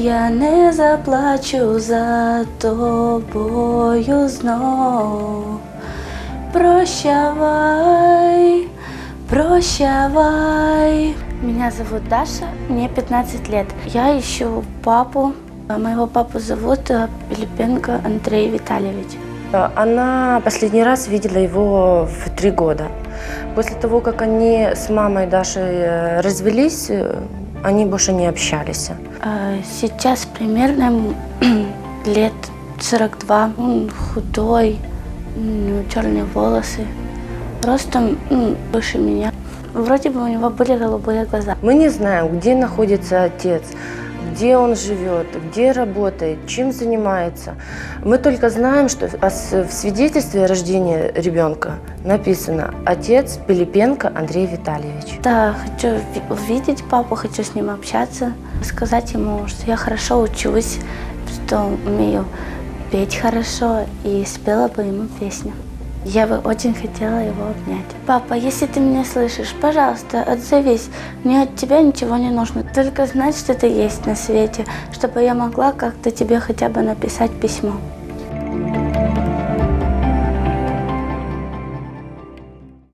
Я не заплачу за тобою знов. Прощавай, прощавай. Меня зовут Даша, мне 15 лет. Я ищу папу. Моего папу зовут э, Пилипенко Андрей Витальевич. Она последний раз видела его в три года. После того, как они с мамой Дашей э, развелись, э, они больше не общались. Э, Сейчас примерно лет 42. Он худой, у него черные волосы, ростом выше меня. Вроде бы у него были голубые глаза. Мы не знаем, где находится отец, где он живет, где работает, чем занимается. Мы только знаем, что в в свидетельстве о рождении ребенка написано «Отец Пилипенко Андрей Витальевич». Да, хочу ви- увидеть папу, хочу с ним общаться, сказать ему, что я хорошо учусь, что умею петь хорошо и спела бы ему песню. Я бы очень хотела его обнять. Папа, если ты меня слышишь, пожалуйста, отзовись. Мне от тебя ничего не нужно. Только знать, что ты есть на свете, чтобы я могла как-то тебе хотя бы написать письмо.